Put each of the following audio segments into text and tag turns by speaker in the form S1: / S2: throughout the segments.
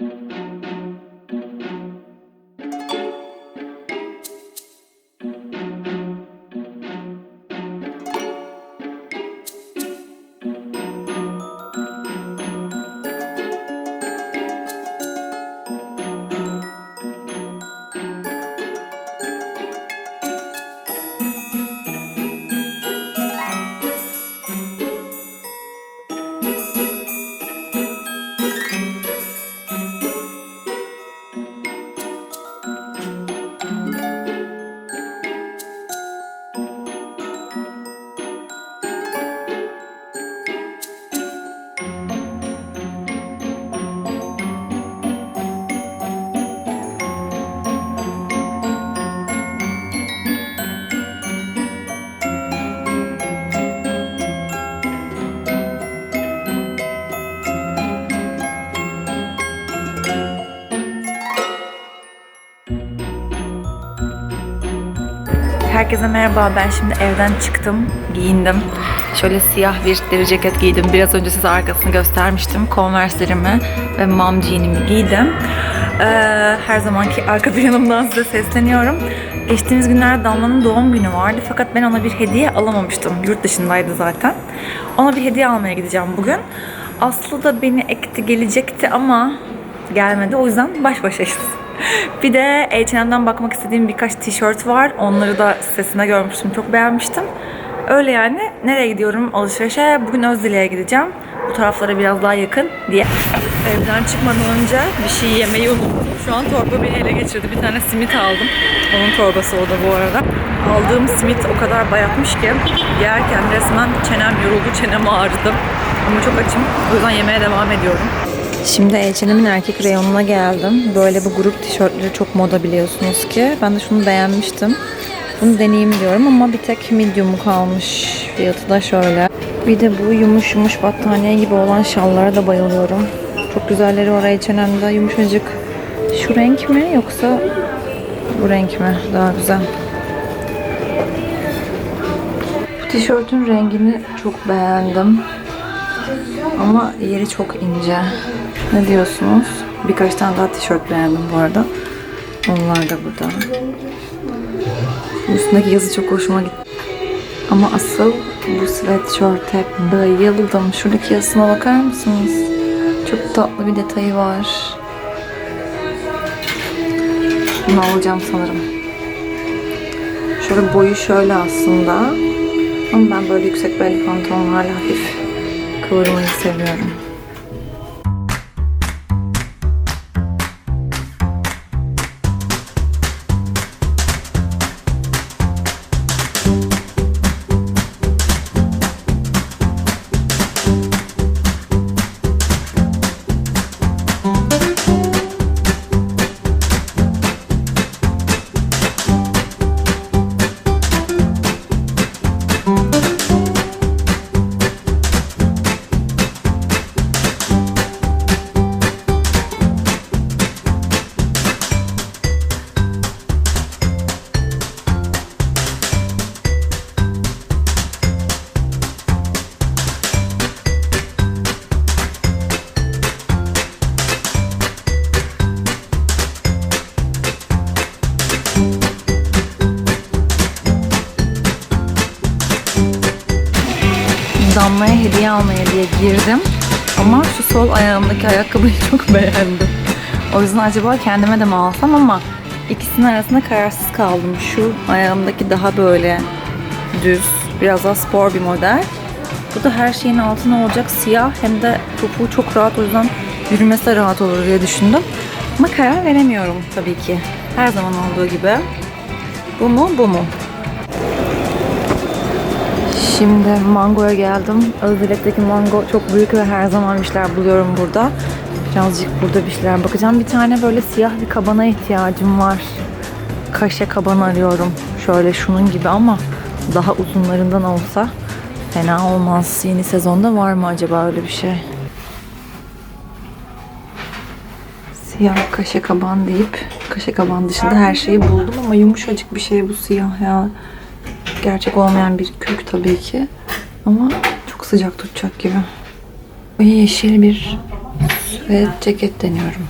S1: Thank you. Herkese merhaba. Ben şimdi evden çıktım, giyindim. Şöyle siyah bir deri ceket giydim. Biraz önce size arkasını göstermiştim. Converse'lerimi ve mom jean'imi giydim. Ee, her zamanki arka planımdan size sesleniyorum. Geçtiğimiz günlerde Damla'nın doğum günü vardı fakat ben ona bir hediye alamamıştım. Yurt dışındaydı zaten. Ona bir hediye almaya gideceğim bugün. Aslı da beni ekti gelecekti ama gelmedi. O yüzden baş başayız. Bir de H&M'den bakmak istediğim birkaç tişört var. Onları da sitesinde görmüştüm. Çok beğenmiştim. Öyle yani. Nereye gidiyorum alışverişe? Bugün Özdile'ye gideceğim. Bu taraflara biraz daha yakın diye. Evden çıkmadan önce bir şey yemeyi unuttum. Şu an torba beni ele geçirdi. Bir tane simit aldım. Onun torbası o da bu arada. Aldığım simit o kadar bayatmış ki yerken resmen çenem yoruldu, çenem ağrıdı. Ama çok açım. O yüzden yemeye devam ediyorum. Şimdi H&M'in erkek reyonuna geldim. Böyle bu grup tişörtleri çok moda biliyorsunuz ki. Ben de şunu beğenmiştim. Bunu deneyeyim diyorum ama bir tek medium kalmış. Fiyatı da şöyle. Bir de bu yumuş yumuş battaniye gibi olan şallara da bayılıyorum. Çok güzelleri var H&M'de yumuşacık. Şu renk mi yoksa bu renk mi? Daha güzel. Bu tişörtün rengini çok beğendim. Ama yeri çok ince. Ne diyorsunuz? Birkaç tane daha tişört beğendim bu arada. Onlar da burada. Üstündeki yazı çok hoşuma gitti. Ama asıl bu sweatshirt'e bayıldım. Şuradaki yazısına bakar mısınız? Çok tatlı bir detayı var. Bunu alacağım sanırım. Şöyle boyu şöyle aslında. Ama ben böyle yüksek belli pantolonlarla hafif kıvırmayı seviyorum. Almaya diye girdim. Ama şu sol ayağımdaki ayakkabıyı çok beğendim. O yüzden acaba kendime de mi alsam ama ikisinin arasında kararsız kaldım. Şu ayağımdaki daha böyle düz, biraz daha spor bir model. Bu da her şeyin altına olacak siyah hem de topuğu çok rahat o yüzden yürümesi rahat olur diye düşündüm. Ama karar veremiyorum tabii ki. Her zaman olduğu gibi. Bu mu bu mu? Şimdi mangoya geldim. Özdilet'teki mango çok büyük ve her zaman bir şeyler buluyorum burada. Birazcık burada bir şeyler bakacağım. Bir tane böyle siyah bir kabana ihtiyacım var. Kaşe kaban arıyorum. Şöyle şunun gibi ama daha uzunlarından olsa fena olmaz. Yeni sezonda var mı acaba öyle bir şey? Siyah kaşe kaban deyip kaşe kaban dışında her şeyi buldum ama yumuşacık bir şey bu siyah ya. Gerçek olmayan bir kök tabii ki. Ama çok sıcak tutacak gibi. Ve yeşil bir Ve ceket deniyorum.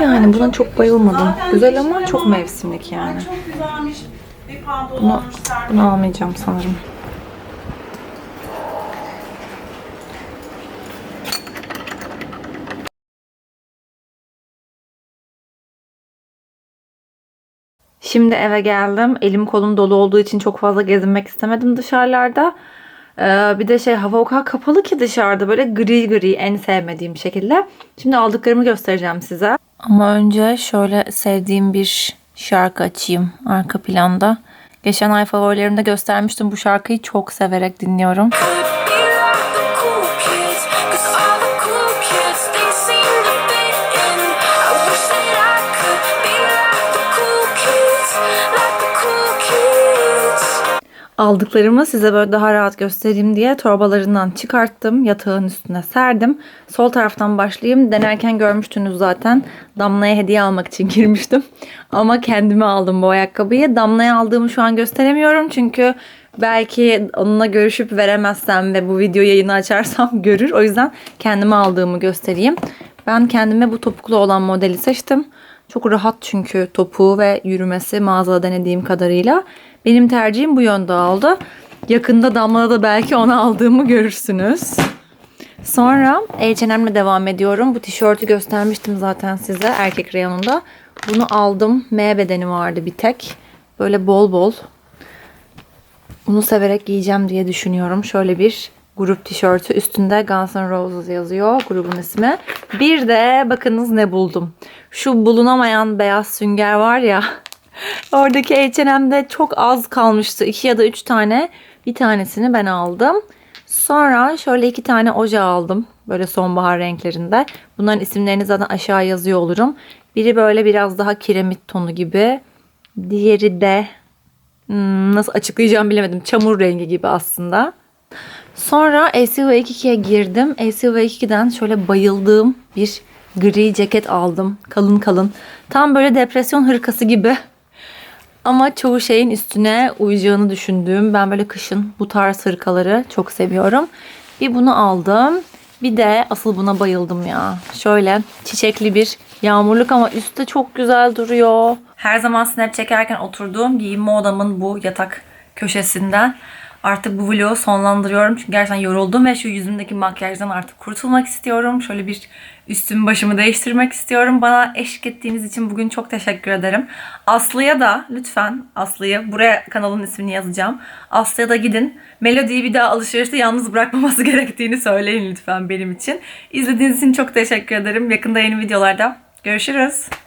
S1: Yani buna çok bayılmadım. Güzel ama çok mevsimlik yani. Bunu, bunu almayacağım sanırım. Şimdi eve geldim. Elim kolum dolu olduğu için çok fazla gezinmek istemedim dışarılarda. Ee, bir de şey hava o kadar kapalı ki dışarıda böyle gri gri en sevmediğim şekilde. Şimdi aldıklarımı göstereceğim size. Ama önce şöyle sevdiğim bir şarkı açayım arka planda. Geçen ay favorilerimde göstermiştim. Bu şarkıyı çok severek dinliyorum. Aldıklarımı size böyle daha rahat göstereyim diye torbalarından çıkarttım. Yatağın üstüne serdim. Sol taraftan başlayayım. Denerken görmüştünüz zaten. Damla'ya hediye almak için girmiştim. Ama kendime aldım bu ayakkabıyı. Damla'ya aldığımı şu an gösteremiyorum. Çünkü belki onunla görüşüp veremezsem ve bu video yayını açarsam görür. O yüzden kendime aldığımı göstereyim. Ben kendime bu topuklu olan modeli seçtim. Çok rahat çünkü topuğu ve yürümesi mağazada denediğim kadarıyla. Benim tercihim bu yönde oldu. Yakında Damla'da da belki onu aldığımı görürsünüz. Sonra H&M'le devam ediyorum. Bu tişörtü göstermiştim zaten size erkek reyonunda. Bunu aldım. M bedeni vardı bir tek. Böyle bol bol. Bunu severek giyeceğim diye düşünüyorum. Şöyle bir grup tişörtü. Üstünde Guns N' Roses yazıyor grubun ismi. Bir de bakınız ne buldum. Şu bulunamayan beyaz sünger var ya. Oradaki H&M'de çok az kalmıştı. iki ya da üç tane. Bir tanesini ben aldım. Sonra şöyle iki tane oje aldım. Böyle sonbahar renklerinde. Bunların isimlerini zaten aşağı yazıyor olurum. Biri böyle biraz daha kiremit tonu gibi. Diğeri de hmm, nasıl açıklayacağım bilemedim. Çamur rengi gibi aslında. Sonra ACV2'ye girdim. ACV2'den şöyle bayıldığım bir gri ceket aldım. Kalın kalın. Tam böyle depresyon hırkası gibi. Ama çoğu şeyin üstüne uyacağını düşündüğüm ben böyle kışın bu tarz hırkaları çok seviyorum. Bir bunu aldım. Bir de asıl buna bayıldım ya. Şöyle çiçekli bir yağmurluk ama üstte çok güzel duruyor. Her zaman snap çekerken oturduğum giyinme odamın bu yatak köşesinden artık bu vlogu sonlandırıyorum. Çünkü gerçekten yoruldum ve şu yüzümdeki makyajdan artık kurtulmak istiyorum. Şöyle bir üstümü başımı değiştirmek istiyorum. Bana eşlik ettiğiniz için bugün çok teşekkür ederim. Aslı'ya da lütfen Aslı'yı buraya kanalın ismini yazacağım. Aslı'ya da gidin. Melody'yi bir daha alışverişte yalnız bırakmaması gerektiğini söyleyin lütfen benim için. İzlediğiniz için çok teşekkür ederim. Yakında yeni videolarda görüşürüz.